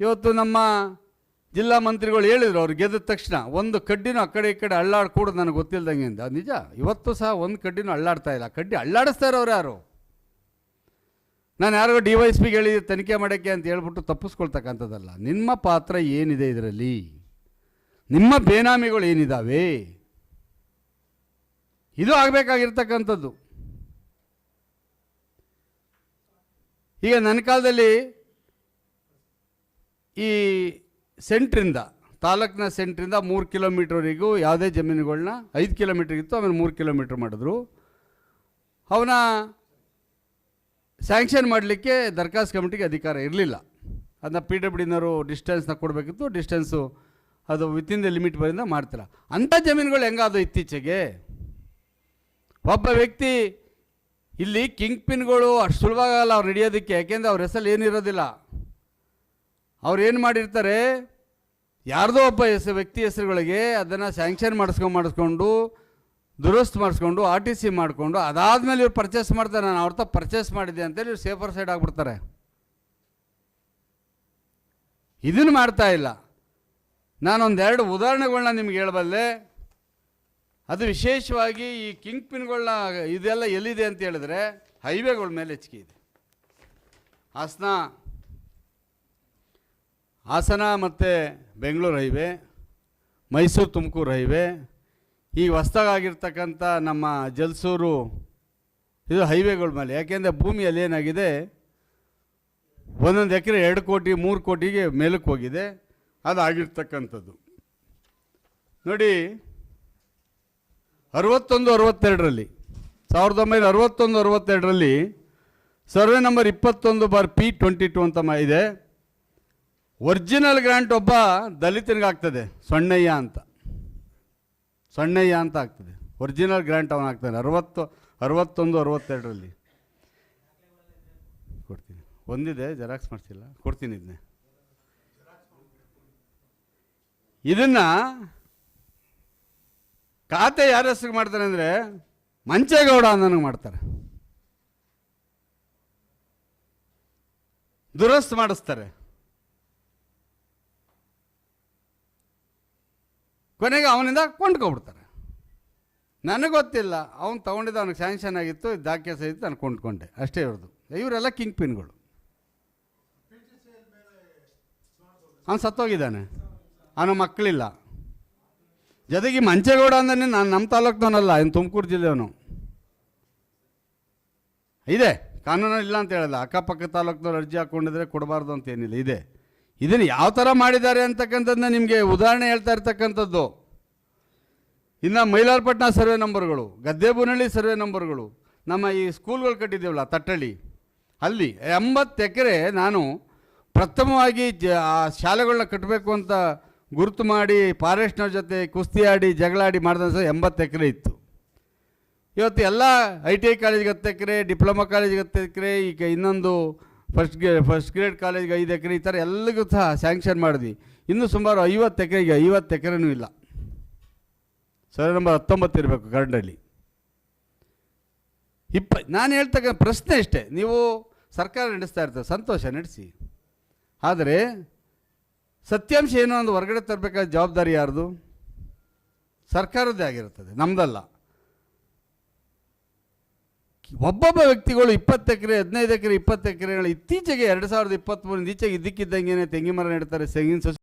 ಇವತ್ತು ನಮ್ಮ ಜಿಲ್ಲಾ ಮಂತ್ರಿಗಳು ಹೇಳಿದರು, ಅವ್ರು ಗೆದ್ದ ತಕ್ಷಣ ಒಂದು ಕಡ್ಡಿನೂ ಆ ಕಡೆ ಈ ಕಡೆ ಅಳ್ಳಾಡ್ಕೂಡ ನನಗೆ ಗೊತ್ತಿಲ್ದಂಗೆ ಅಂತ ಅದು ನಿಜ? ಇವತ್ತು ಸಹ ಒಂದು ಕಡ್ಡಿನೂ ಅಳ್ಳಾಡ್ತಾ ಇಲ್ಲ. ಕಡ್ಡಿ ಅಳ್ಳಾಡಿಸ್ತಾ ಇರೋರು ಯಾರು? ನಾನು ಯಾರಿಗೋ ಡಿ ವೈ ಎಸ್ ಪಿಗೆ ಹೇಳಿ ತನಿಖೆ ಮಾಡೋಕ್ಕೆ ಅಂತ ಹೇಳ್ಬಿಟ್ಟು ತಪ್ಪಿಸ್ಕೊಳ್ತಕ್ಕಂಥದ್ದಲ್ಲ. ನಿಮ್ಮ ಪಾತ್ರ ಏನಿದೆ ಇದರಲ್ಲಿ? ನಿಮ್ಮ ಬೇನಾಮಿಗಳು ಏನಿದ್ದಾವೆ ಇದು ಆಗಬೇಕಾಗಿರ್ತಕ್ಕಂಥದ್ದು. ಈಗ ನನ್ನ ಕಾಲದಲ್ಲಿ ಈ ಸೆಂಟ್ರಿಂದ, ತಾಲೂಕಿನ ಸೆಂಟ್ರಿಂದ ಮೂರು ಕಿಲೋಮೀಟ್ರ್ವರೆಗೂ ಯಾವುದೇ ಜಮೀನುಗಳನ್ನ ಐದು ಕಿಲೋಮೀಟ್ರ್ ಇತ್ತು, ಆಮೇಲೆ ಮೂರು ಕಿಲೋಮೀಟ್ರ್ ಮಾಡಿದ್ರು. ಅವನ ಸ್ಯಾಂಕ್ಷನ್ ಮಾಡಲಿಕ್ಕೆ ದರ್ಖಾಸ್ತು ಕಮಿಟಿಗೆ ಅಧಿಕಾರ ಇರಲಿಲ್ಲ. ಅದನ್ನ ಪಿ ಡಬ್ಲ್ಯೂ ಡಿನವರು ಡಿಸ್ಟೆನ್ಸ್ನ ಕೊಡಬೇಕಿತ್ತು, ಡಿಸ್ಟೆನ್ಸು ಅದು ವಿತಿನ್ ದ ಲಿಮಿಟ್ ಬರಿಂದ ಮಾಡ್ತಿಲ್ಲ. ಅಂಥ ಜಮೀನುಗಳು ಹೆಂಗಾದವು ಇತ್ತೀಚೆಗೆ ಒಬ್ಬ ವ್ಯಕ್ತಿ ಇಲ್ಲಿ ಕಿಂಗ್ ಪಿನ್ಗಳು ಅಷ್ಟು ಸುಲಭ ಆಗಲ್ಲ ಅವ್ರು ನಡೆಯೋದಕ್ಕೆ ಯಾಕೆಂದರೆ ಅವ್ರ ಹೆಸರು ಏನಿರೋದಿಲ್ಲ. ಅವ್ರು ಏನು ಮಾಡಿರ್ತಾರೆ? ಯಾರ್ದೋ ಒಬ್ಬ ಹೆಸರು ವ್ಯಕ್ತಿ ಹೆಸರುಗಳಿಗೆ ಅದನ್ನು ಸ್ಯಾಂಕ್ಷನ್ ಮಾಡಿಸ್ಕೊಂಡು ಮಾಡಿಸ್ಕೊಂಡು, ದುರಸ್ತು ಮಾಡಿಸ್ಕೊಂಡು ಆರ್ ಟಿ ಸಿ ಮಾಡಿಕೊಂಡು, ಅದಾದಮೇಲೆ ಇವ್ರು ಪರ್ಚೇಸ್ ಮಾಡ್ತಾರೆ, ನಾನು ಅವ್ರ ಪರ್ಚೇಸ್ ಮಾಡಿದ್ದೆ ಅಂತೇಳಿ ಇವ್ರು ಸೇಫರ್ ಸೈಡ್ ಆಗಿಬಿಡ್ತಾರೆ. ಇದನ್ನು ಮಾಡ್ತಾ ಇಲ್ಲ. ನಾನೊಂದೆರಡು ಉದಾಹರಣೆಗಳನ್ನ ನಿಮ್ಗೆ ಹೇಳಬಲ್ಲೆ. ಅದು ವಿಶೇಷವಾಗಿ ಈ ಕಿಂಗ್ ಪಿನ್ಗಳನ್ನ ಇದೆಲ್ಲ ಎಲ್ಲಿದೆ ಅಂತ ಹೇಳಿದ್ರೆ, ಹೈವೇಗಳ ಮೇಲೆ ಹೆಚ್ಚಿಗೆ ಇದೆ. ಹಾಸನ ಹಾಸನ ಮತ್ತು ಬೆಂಗಳೂರು ಹೈವೆ ಮೈಸೂರು ತುಮಕೂರು ಹೈವೆ ಈಗ ಹೊಸ್ದಾಗಿರ್ತಕ್ಕಂಥ ನಮ್ಮ ಜಲ್ಸೂರು, ಇದು ಹೈವೇಗಳ ಮೇಲೆ. ಯಾಕೆಂದರೆ ಭೂಮಿಯಲ್ಲಿ ಏನಾಗಿದೆ? ಒಂದೊಂದು ಎಕರೆ ಎರಡು ಕೋಟಿ, ಮೂರು ಕೋಟಿಗೆ ಮೇಲಕ್ಕೆ ಹೋಗಿದೆ. ಅದು ಆಗಿರ್ತಕ್ಕಂಥದ್ದು ನೋಡಿ, ಅರವತ್ತೊಂದು ಅರವತ್ತೆರಡರಲ್ಲಿ, ಸಾವಿರದ ಒಂಬೈನೂರ ಅರವತ್ತೊಂದು ಅರವತ್ತೆರಡರಲ್ಲಿ ಸರ್ವೆ ನಂಬರ್ ಇಪ್ಪತ್ತೊಂದು ಬಾರ್ ಪಿ ಟ್ವೆಂಟಿ ಟು ಅಂತ ಇದೆ. ಒರಿಜಿನಲ್ ಗ್ರಾಂಟ್ ಒಬ್ಬ ದಲಿತನಿಗೆ ಆಗ್ತದೆ ಸೊಣ್ಣಯ್ಯ ಅಂತ. ಸೊಣ್ಣಯ್ಯ ಅಂತ ಆಗ್ತದೆ. ಒರಿಜಿನಲ್ ಗ್ರಾಂಟ್ ಅವನು ಆಗ್ತಾನೆ. ಅರವತ್ತು, ಅರವತ್ತೊಂದು, ಅರವತ್ತೆರಡರಲ್ಲಿ. ಕೊಡ್ತೀನಿ. ಒಂದಿದೆ ಜೆರಾಕ್ಸ್ ಮಾಡಿಸಿಲ್ಲ. ಕೊಡ್ತೀನಿ ಇದನ್ನೇ ಇದನ್ನು ಖಾತೆ ಯಾರ ಹೆಸರು ಮಾಡ್ತಾರೆ ಅಂದರೆ ಮಂಚೇಗೌಡ ಅನ್ನೋನಿಗೆ ಮಾಡ್ತಾರೆ. ದುರಸ್ತು ಮಾಡಿಸ್ತಾರೆ. ಕೊನೆಗೆ ಅವನಿಂದ ಕೊಂಡ್ಕೊಬಿಡ್ತಾರೆ ನನಗೆ ಗೊತ್ತಿಲ್ಲ, ಅವ್ನು ತೊಗೊಂಡಿದ್ದ ಅವ್ನಿಗೆ ಸ್ಯಾಂಕ್ಷನ್ ಆಗಿತ್ತು ದಾಖಲೆ ಸಹಿತ ನಾನು ಕೊಂಡ್ಕೊಂಡೆ. ಅಷ್ಟೇ ಇರೋದು ಇವರೆಲ್ಲ ಕಿಂಗ್ ಪಿನ್ಗಳು ಅವನು ಸತ್ತೋಗಿದ್ದಾನೆ. ಅವನ ಮಕ್ಕಳಿಲ್ಲ. ಜೊತೆಗೆ ಮಂಚೇಗೌಡ ಅಂದ್ರೆ ನಾನು ನಮ್ಮ ತಾಲೂಕ್ನವನಲ್ಲ ಇನ್ನು ತುಮಕೂರು ಜಿಲ್ಲೆಯವನು. ಇದೆ ಕಾನೂನಲ್ಲಿ ಇಲ್ಲ ಅಂತ ಹೇಳಲ್ಲ. ಅಕ್ಕಪಕ್ಕ ತಾಲೂಕ್ನವ್ರು ಅರ್ಜಿ ಹಾಕ್ಕೊಂಡಿದ್ರೆ ಕೊಡಬಾರ್ದು ಅಂತ ಏನಿಲ್ಲ, ಇದೆ. ಇದನ್ನು ಯಾವ ಥರ ಮಾಡಿದ್ದಾರೆ ಅಂತಕ್ಕಂಥದ್ದನ್ನ ನಿಮಗೆ ಉದಾಹರಣೆ ಹೇಳ್ತಾ ಇರ್ತಕ್ಕಂಥದ್ದು. ಇನ್ನು ಮೈಲಾರ್ಪಟ್ನ ಸರ್ವೆ ನಂಬರ್ಗಳು ಗದ್ದೆಬುನಹಳ್ಳಿ ಸರ್ವೆ ನಂಬರ್ಗಳು, ನಮ್ಮ ಈ ಸ್ಕೂಲ್ಗಳು ಕಟ್ಟಿದ್ದೀವಲ್ಲ ತಟ್ಟಳ್ಳಿ. ಅಲ್ಲಿ ಎಂಬತ್ತು ಎಕರೆ ನಾನು ಪ್ರಥಮವಾಗಿ ಜ, ಆ ಶಾಲೆಗಳನ್ನ ಕಟ್ಟಬೇಕು ಅಂತ ಗುರುತು ಮಾಡಿ ಫಾರೆಸ್ಟ್ನವ್ರ ಜೊತೆ ಕುಸ್ತಿ ಆಡಿ ಜಗಳಾಡಿ ಮಾಡಿದಂಥ ಎಂಬತ್ತು ಎಕರೆ ಇತ್ತು. ಇವತ್ತು ಎಲ್ಲ ಐ ಟಿ ಐ ಕಾಲೇಜ್ಗೆ ಹತ್ತು ಎಕರೆ, ಡಿಪ್ಲೊಮಾ ಕಾಲೇಜ್ಗೆ ಹತ್ತು ಎಕರೆ, ಈಗ ಇನ್ನೊಂದು ಫಸ್ಟ್ ಗ್ರೇ ಫಸ್ಟ್ ಗ್ರೇಡ್ ಕಾಲೇಜ್ಗೆ ಐದು ಎಕರೆ, ಈ ಥರ ಎಲ್ಲರಿಗೂ ಸಹ ಸ್ಯಾಂಕ್ಷನ್ ಮಾಡಿದ್ವಿ. ಇನ್ನೂ ಸುಮಾರು ಐವತ್ತು ಎಕರೆಗೆ ಐವತ್ತು ಎಕರೆನೂ ಇಲ್ಲ. ಸರ್ ನಂಬರ್ ಹತ್ತೊಂಬತ್ತು ಇರಬೇಕು ಕರಡಲ್ಲಿ ಇಪ್ಪ, ನಾನು ಹೇಳ್ತಕ್ಕ ಪ್ರಶ್ನೆ ಇಷ್ಟೇ. ನೀವು ಸರ್ಕಾರ ನಡೆಸ್ತಾ ಇರ್ತದೆ ಸಂತೋಷ ನಡೆಸಿ. ಆದರೆ ಸತ್ಯಾಂಶ ಏನು ಒಂದು ಹೊರಗಡೆ ತರಬೇಕಾದ ಜವಾಬ್ದಾರಿ ಯಾರ್ದು? ಸರ್ಕಾರದ್ದೇ ಆಗಿರುತ್ತದೆ ನಮ್ಮದಲ್ಲ ಒಬ್ಬೊಬ್ಬ ವ್ಯಕ್ತಿಗಳು ಇಪ್ಪತ್ತು ಎಕರೆ, ಹದಿನೈದು ಎಕರೆ, ಇಪ್ಪತ್ತು ಎಕರೆಗಳು ಇತ್ತೀಚೆಗೆ ಎರಡು ಸಾವಿರದ ಇಪ್ಪತ್ತ್ಮೂರಿಂದ ಈಚೆಗೆ ಇದ್ದಕ್ಕಿದ್ದಂಗೆ ತೆಂಗಿನ ಮರ ನೆಡ್ತಾರೆ, ತೆಂಗಿನ ಸಸಿ